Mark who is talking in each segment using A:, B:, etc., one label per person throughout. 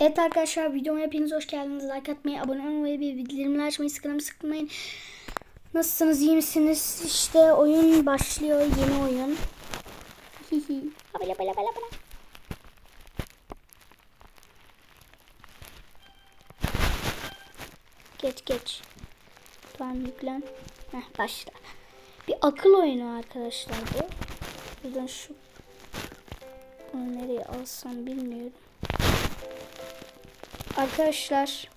A: Evet arkadaşlar videoma hepiniz hoş geldiniz. Like atmayı, abone olmayı bildirimleri açmayı sıkılmayı sıkılmayın. Nasılsınız, iyi misiniz? İşte oyun başlıyor, yeni oyun. Hihi. Abala bala bala bala. Geç geç. Tamam yüklen. Heh, başla. Bir akıl oyunu arkadaşlar bu. Yüzden şu bunu nereye alsam bilmiyorum. Arkadaşlar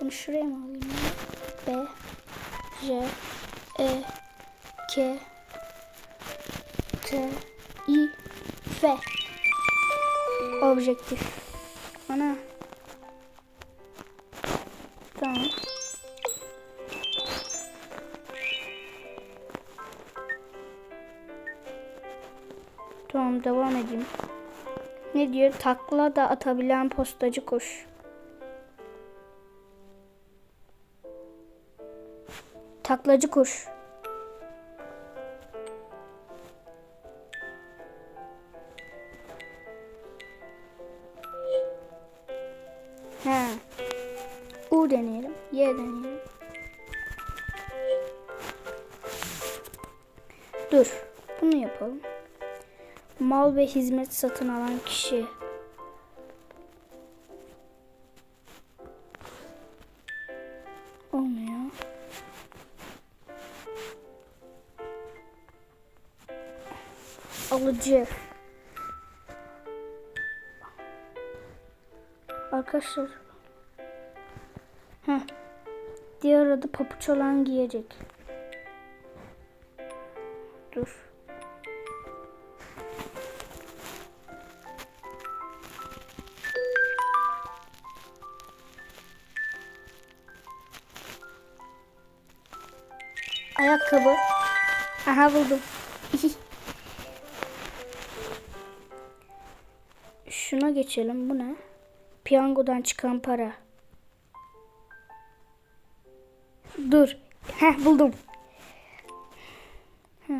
A: bunu şuraya mı alayım? B J E K T I F Objektif. Ana. Tamam. Tamam devam edeyim. Ne diyor? Takla da atabilen postacı kuş. Taklacı kuş. Hizmet satın alan kişi. Olmuyor. Alıcı. Arkadaşlar. Heh. Diğer adı papuç olan giyecek. Dur. Aha buldum. Şuna geçelim. Bu ne? Piyangodan çıkan para. Dur. Heh buldum. Heh.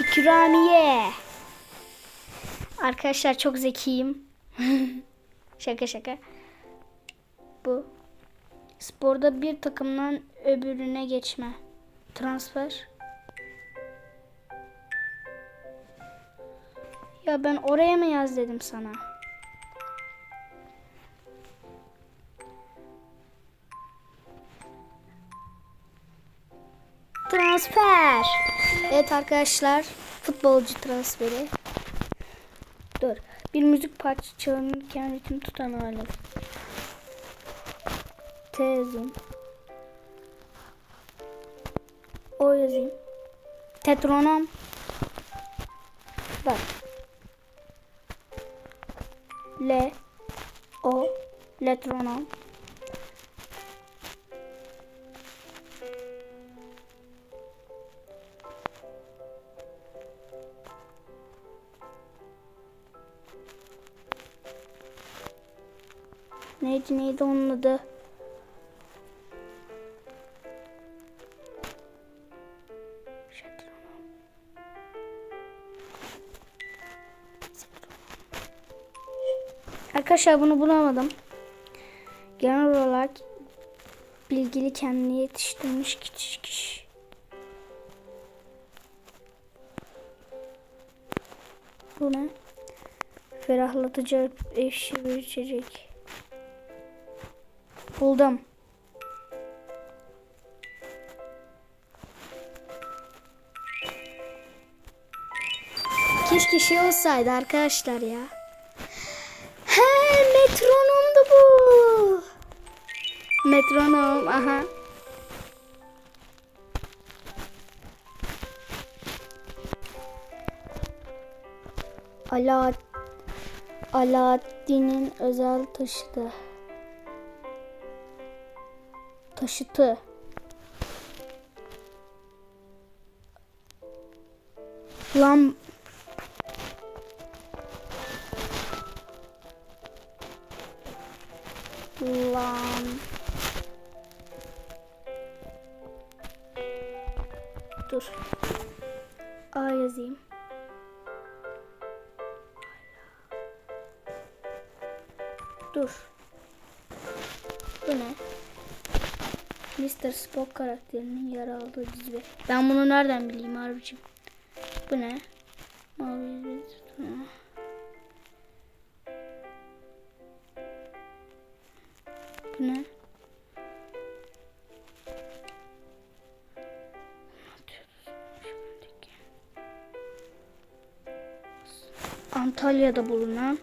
A: İkramiye. Arkadaşlar çok zekiyim. şaka şaka. Bu. Sporda bir takımdan öbürüne geçme. Transfer. Ya ben oraya mı yaz dedim sana? Transfer. Evet arkadaşlar futbolcu transferi. Dur. Bir müzik parçası çalınırken ritim tutan alet. T yazayım. O yazayım. Tetronom. Bak. L O Letronom. Neydi neydi onun adı? Arkadaşlar bunu bulamadım. Genel olarak bilgili kendini yetiştirmiş küçük kişi. Bu ne? Ferahlatıcı eşi bir içecek. Buldum. Keşke şey olsaydı arkadaşlar ya. He metronomdu bu. Metronom aha. Ala Alaaddin'in özel taşıtı. Taşıtı. Lam Lam Dur. A yazayım. Mr. Spock karakterinin yer aldığı dizi. Ben bunu nereden bileyim harbicim? Bu ne? Mavi. Bu ne? Antalya'da bulunan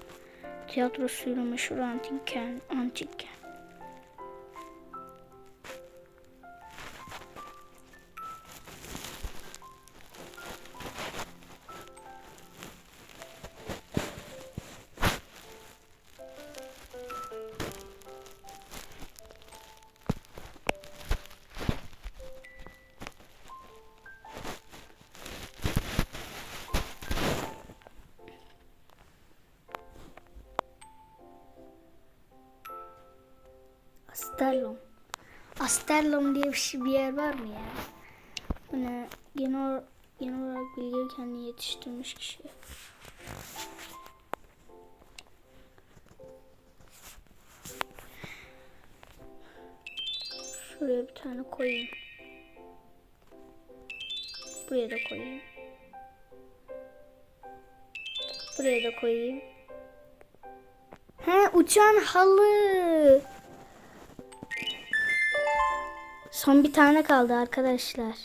A: tiyatrosuyla meşhur antik kent. Antik kent. Asterlom. Asterlom diye bir, şey, bir yer var mı ya? Ne? Genel, genel olarak bilgiyi kendi yetiştirmiş kişi. Şuraya bir tane koyayım. Buraya da koyayım. Buraya da koyayım. He uçan halı. Son bir tane kaldı arkadaşlar.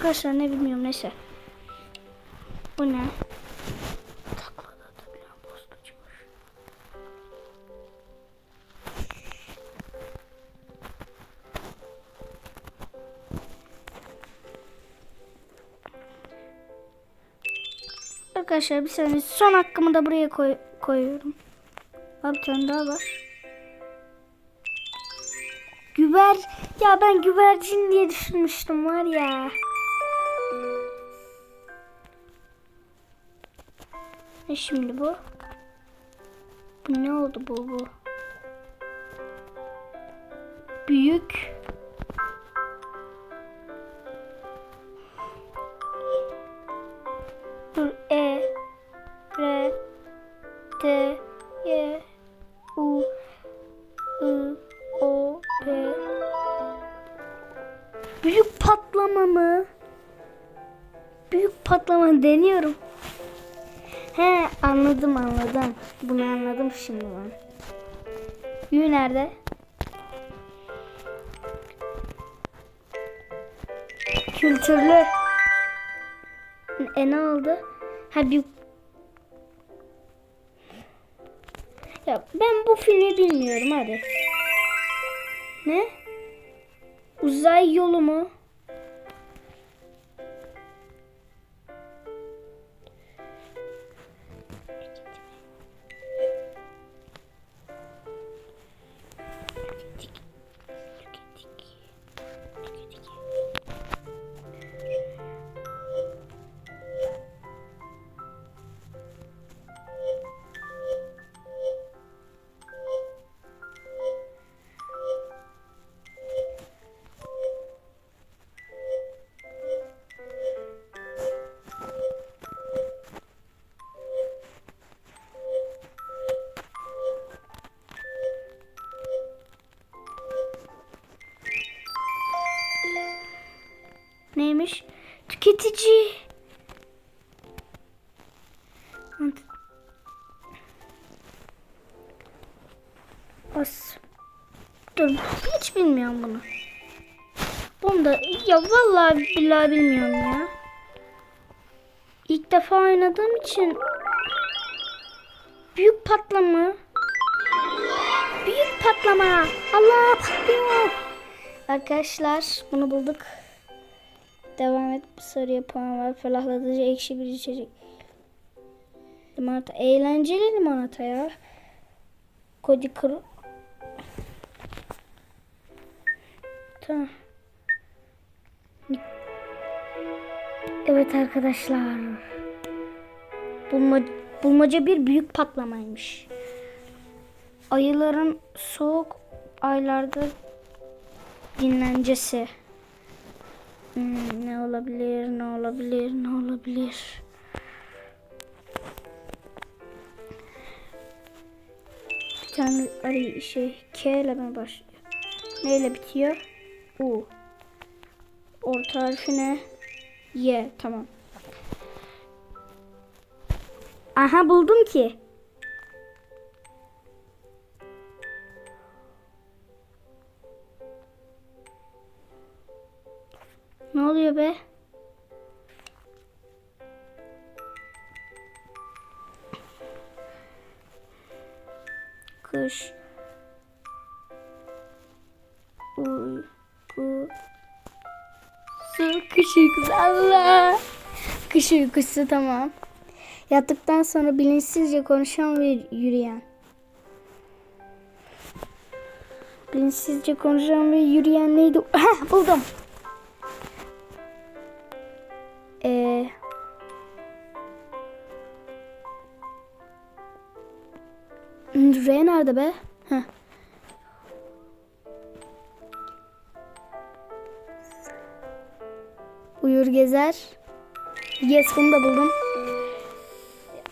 A: Arkadaşlar ne bilmiyorum neyse. Bu ne? Arkadaşlar bir saniye son hakkımı da buraya koy koyuyorum. Abi bir tane daha var. Güver ya ben güvercin diye düşünmüştüm var ya. Ne şimdi bu? Bu ne oldu bu bu? Büyük. Kültürlü. E ne oldu? Ha bir Ya ben bu filmi bilmiyorum hadi. Ne? Uzay yolu mu? Neymiş? Tüketici. As. Dur hiç bilmiyorum bunu. Bunu da ya vallahi billahi bilmiyorum ya. İlk defa oynadığım için büyük patlama. Büyük patlama. Allah patlıyor. Arkadaşlar bunu bulduk. Devam et soruya puan var. Ferahlatıcı ekşi bir içecek. Limonata. Eğlenceli limonata ya. Kodi kuru. Tamam. Evet arkadaşlar. Bulma, bulmaca bir büyük patlamaymış. Ayıların soğuk aylarda dinlencesi. Hmm, ne olabilir, ne olabilir, ne olabilir? Bir tane arı şey K ile mi başlıyor? Neyle bitiyor? U. Orta harfi ne? Y. Tamam. Aha buldum ki. Oluyor be? Kış. Uyku. Su kış uykusu Allah. Kış uykusu tamam. Yattıktan sonra bilinçsizce konuşan ve yürüyen. Bilinçsizce konuşan ve yürüyen neydi? Heh, buldum. Nerede be? Heh. Uyur gezer. Yes bunu da buldum.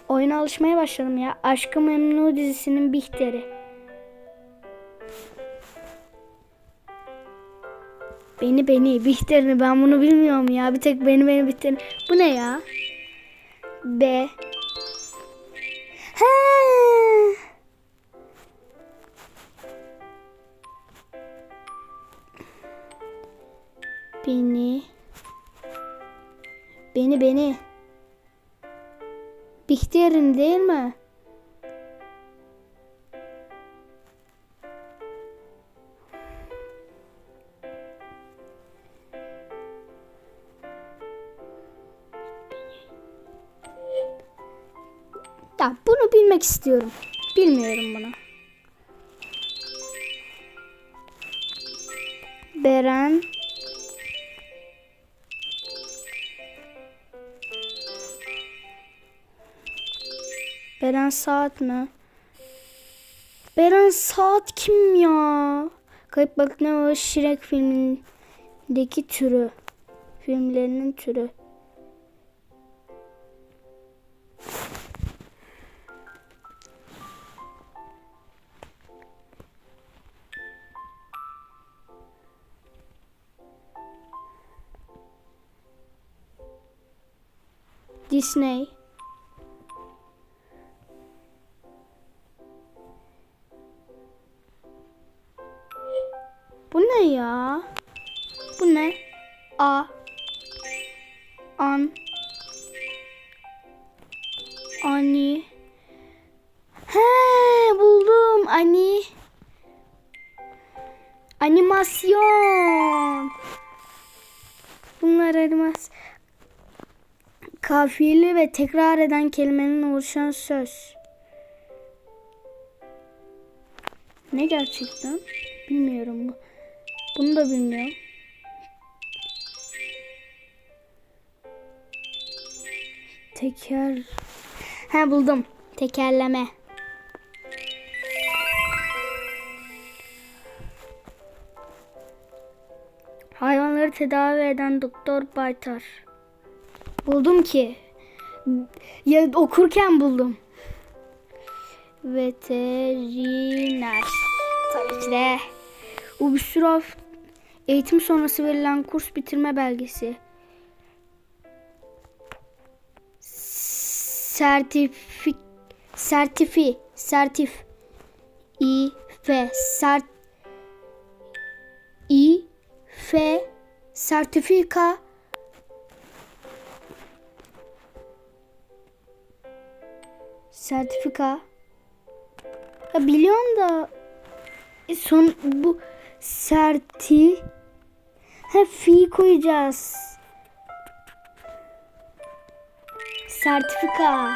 A: Oyuna alışmaya başladım ya. Aşkı Memnu dizisinin Bihter'i. Beni beni Bihter'ini ben bunu bilmiyorum ya. Bir tek beni beni Bihter'ini. Bu ne ya? B. He. Beni. Beni beni. Bihter'in değil mi? Ya bunu bilmek istiyorum. Bilmiyorum bunu. Beren Beren Saat mi? Beren Saat kim ya? Kayıp Balık ne o? Şirek filmindeki türü. Filmlerinin türü. Disney. Animasyon. Bunlar animasyon. Kafiyeli ve tekrar eden kelimenin oluşan söz. Ne gerçekten? Bilmiyorum bu. Bunu da bilmiyorum. Teker. Ha buldum. Tekerleme. Hayvanları tedavi eden doktor Baytar. Buldum ki. Ya okurken buldum. Veteriner. Tabii ki de. Ubüsüraf eğitim sonrası verilen kurs bitirme belgesi. Sertifik sertifi sertif i F sert F sertifika. Sertifika. Ya biliyorum da e, son bu serti ha fi koyacağız. Sertifika.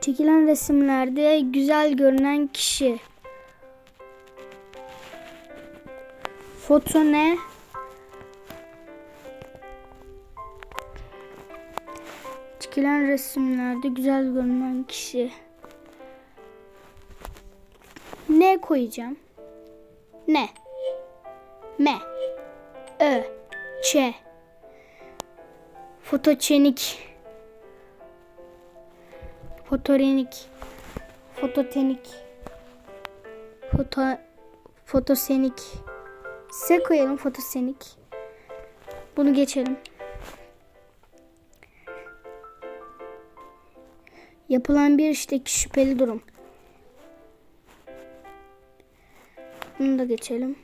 A: Çekilen resimlerde güzel görünen kişi foto ne? Çekilen resimlerde güzel görünen kişi. Ne koyacağım? Ne? Me. Ö. Ç. Fotoçenik. Fotorenik. Fototenik. Foto fotosenik size koyalım fotosenik bunu geçelim yapılan bir işteki şüpheli durum bunu da geçelim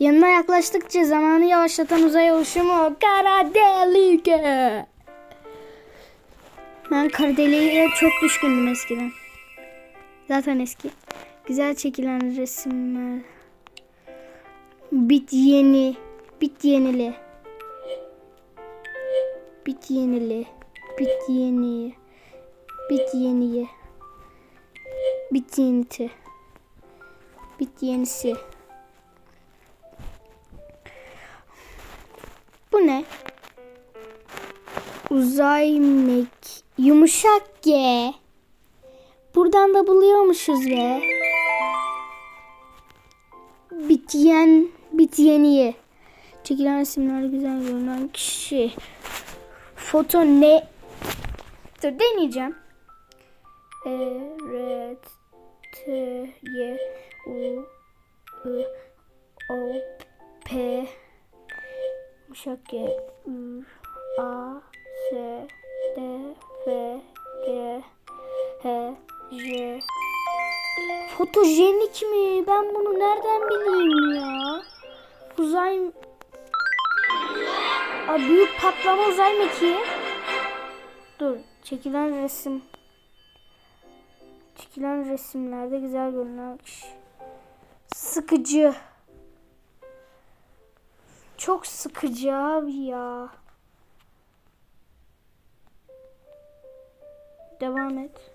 A: yanına yaklaştıkça zamanı yavaşlatan uzay oluşumu kara delik ben kara deliğe çok düşkündüm eskiden. Zaten eski. Güzel çekilen resimler. Bit yeni. Bit yenili. Bit yenili. Bit yeni. Bit yeniye. Bit yeniti. Bit yenisi. Bu ne? Uzay mek yumuşak G. Buradan da buluyormuşuz ve bitiyen bitiyeniye. Çekilen resimler güzel görünen kişi. Foto ne? Dur deneyeceğim. E, R, T, Y, U, I, O, P, yumuşak G, Ü, A, S, D, F, G, H, J. Fotojenik mi? Ben bunu nereden bileyim ya? Uzay... Aa, büyük patlama uzay mekiği. Dur. Çekilen resim. Çekilen resimlerde güzel görünen. Sıkıcı. Çok sıkıcı abi ya. Devam et.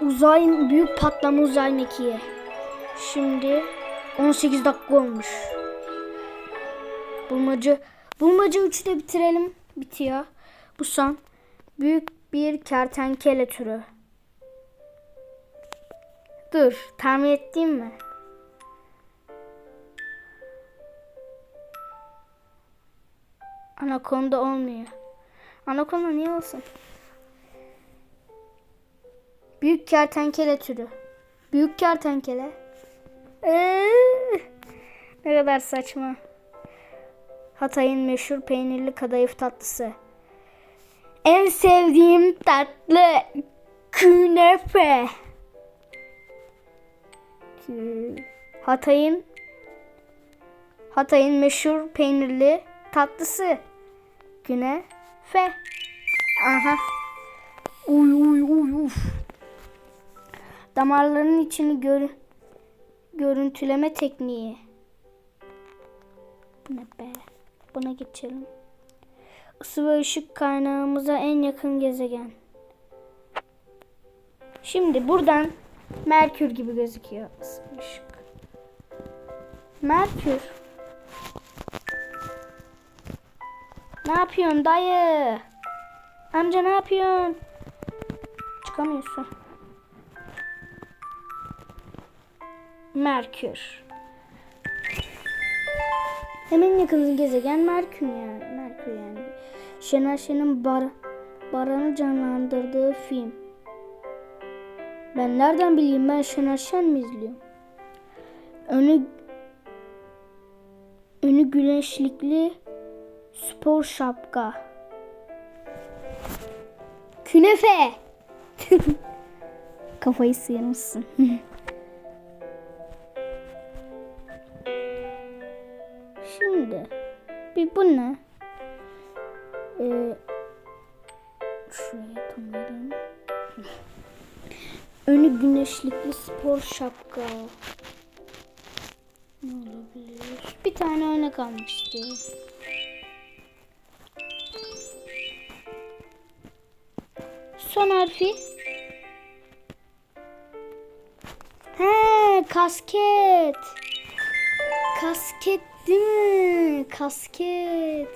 A: Uzay büyük patlama uzay mekiği. Şimdi 18 dakika olmuş. Bulmaca bulmaca 3'te bitirelim. Bitiyor. Bu son. Büyük bir kertenkele türü. Dur, tahmin ettiğim mi? Anakonda olmuyor. Anakonda niye olsun? Büyük kertenkele türü. Büyük kertenkele. Ne kadar saçma. Hatay'ın meşhur peynirli kadayıf tatlısı. En sevdiğim tatlı künefe. Hatay'ın Hatay'ın meşhur peynirli tatlısı. Künefe. Aha. Uy uy uy uf. Damarların içini gör görüntüleme tekniği. Bu ne be? Buna geçelim. Isı ve ışık kaynağımıza en yakın gezegen. Şimdi buradan Merkür gibi gözüküyor. Işık. Merkür. Ne yapıyorsun dayı? Amca ne yapıyorsun? Çıkamıyorsun. Merkür. Hemen yakın gezegen Merkür yani. Merkür yani. Şener Şen'in bar, Baran'ı canlandırdığı film. Ben nereden bileyim ben Şener Şen mi izliyorum? Önü önü güneşlikli spor şapka. Künefe. Kafayı sıyırmışsın. bir bu ne? Ee, şuraya vereyim. Önü güneşlikli spor şapka. Ne olabilir? Bir tane örnek almak istiyorum. Son harfi. He, kasket. Kasket değil mi? Kasket.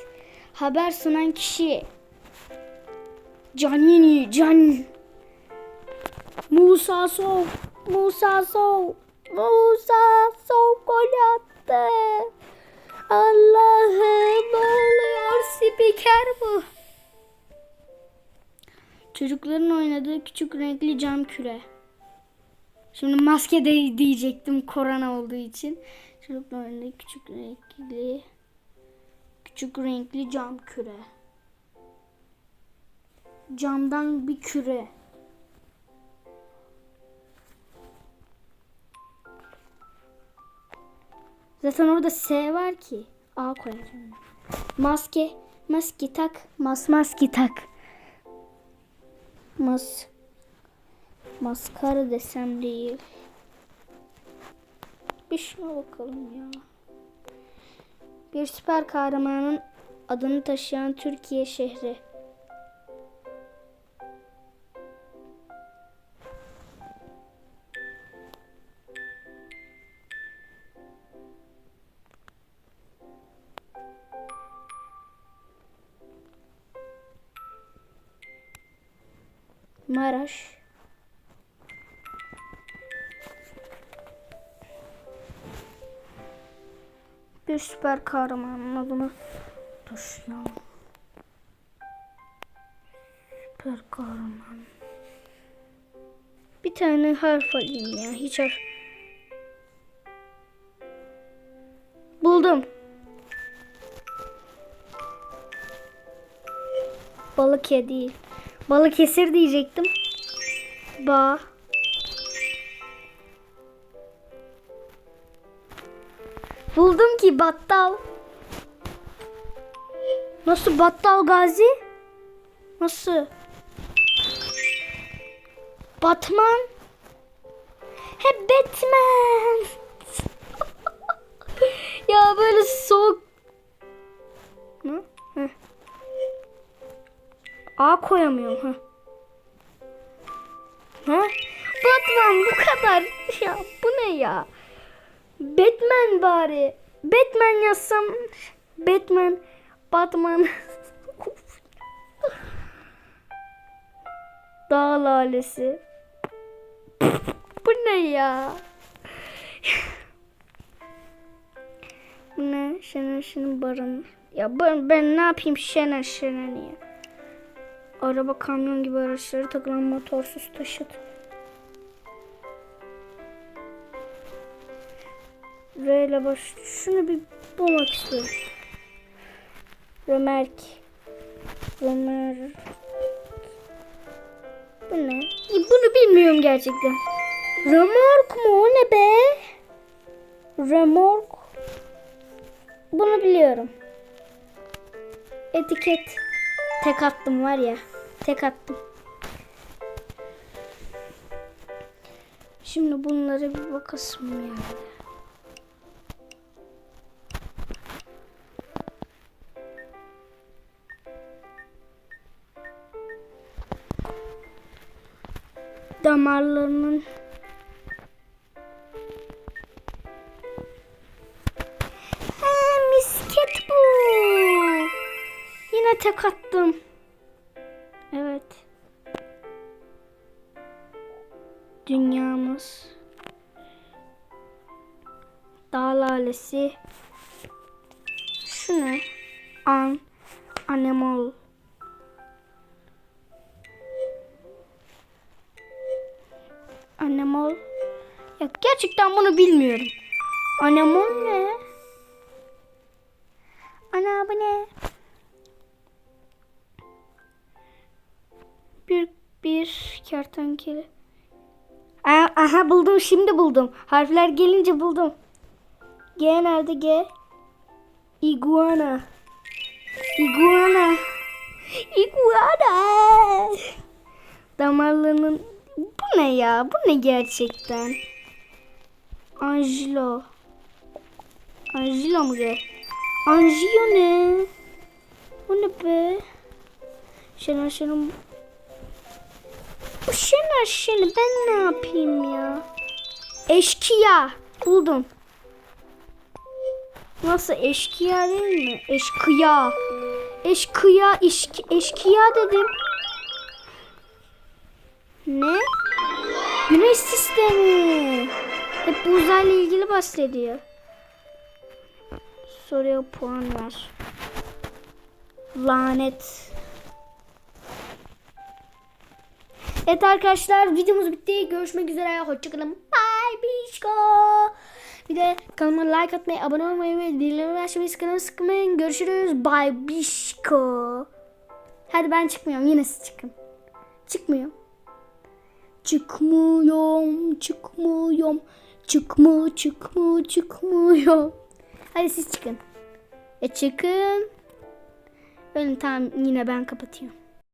A: Haber sunan kişi. Canini, Can. Musa Sov. Musa Sov. Musa Sov gol attı. Allah'ım ne oluyor? Spiker bu. Çocukların oynadığı küçük renkli cam küre. Şimdi maske de diyecektim korona olduğu için. Çocukların oynadığı küçük renkli küçük renkli cam küre. Camdan bir küre. Zaten orada S var ki. A koyacağım. Maske, maske tak, mas maske tak. Mas maskara desem değil. Bir şuna bakalım ya. Bir süper kahramanın adını taşıyan Türkiye şehri. Süper kahramanın adını taşıyan süper kahraman. Bir tane harf alayım ya. Hiç harf. Buldum. Balık ya değil. Balıkesir diyecektim. Ba. Buldum ki battal. Nasıl battal gazi? Nasıl? Batman. He Batman. ya böyle soğuk. Hı? Hı. A koyamıyorum ha. Ha? Batman bu kadar. Ya bu ne ya? Batman bari. Batman yazsam Batman Batman Dağ lalesi. bu ne ya? bu ne? Şener Şen'in barın. Ya ben, ben ne yapayım Şener Şener? Araba, kamyon gibi araçları takılan motorsuz taşıt. R ile baş. Şunu bir bulmak istiyorum. Römerk. Römer. Bu ne? Ya Bunu bilmiyorum gerçekten. Römork mu? O ne be? Römork. Bunu biliyorum. Etiket. Tek attım var ya. Tek attım. Şimdi bunları bir bakasım yani. Damarlarının gerçekten bunu bilmiyorum. Anemol ne? Ana bu ne? Bir Bir kertenkele. Aa, aha buldum şimdi buldum. Harfler gelince buldum. G nerede G? Iguana. Iguana. Iguana. Damarlarının bu ne ya? Bu ne gerçekten? Angelo. Angelo mu ge? Angio ne? Bu ne be? Şener Şen'in... Bu Şener Şen'i ben ne yapayım ya? Eşkıya. Buldum. Nasıl eşkıya değil mi? Eşkıya. Eşkıya, eşk, eşkıya dedim. Ne? Güneş sistemi. Hep bu uzayla ilgili bahsediyor. Soruya puan ver. Lanet. Evet arkadaşlar videomuz bitti. Görüşmek üzere. Hoşçakalın. Bye bişko. Bir de kanalıma like atmayı, abone olmayı ve bildirimleri açmayı sakın sıkmayın. Görüşürüz. Bye bişko. Hadi ben çıkmıyorum. Yine siz çıkın. Çıkmıyorum. Çıkmıyorum, çıkmıyorum. Çıkmı, çıkmı, çıkmıyorum. Hadi siz çıkın. E çıkın. Öyle tamam yine ben kapatıyorum.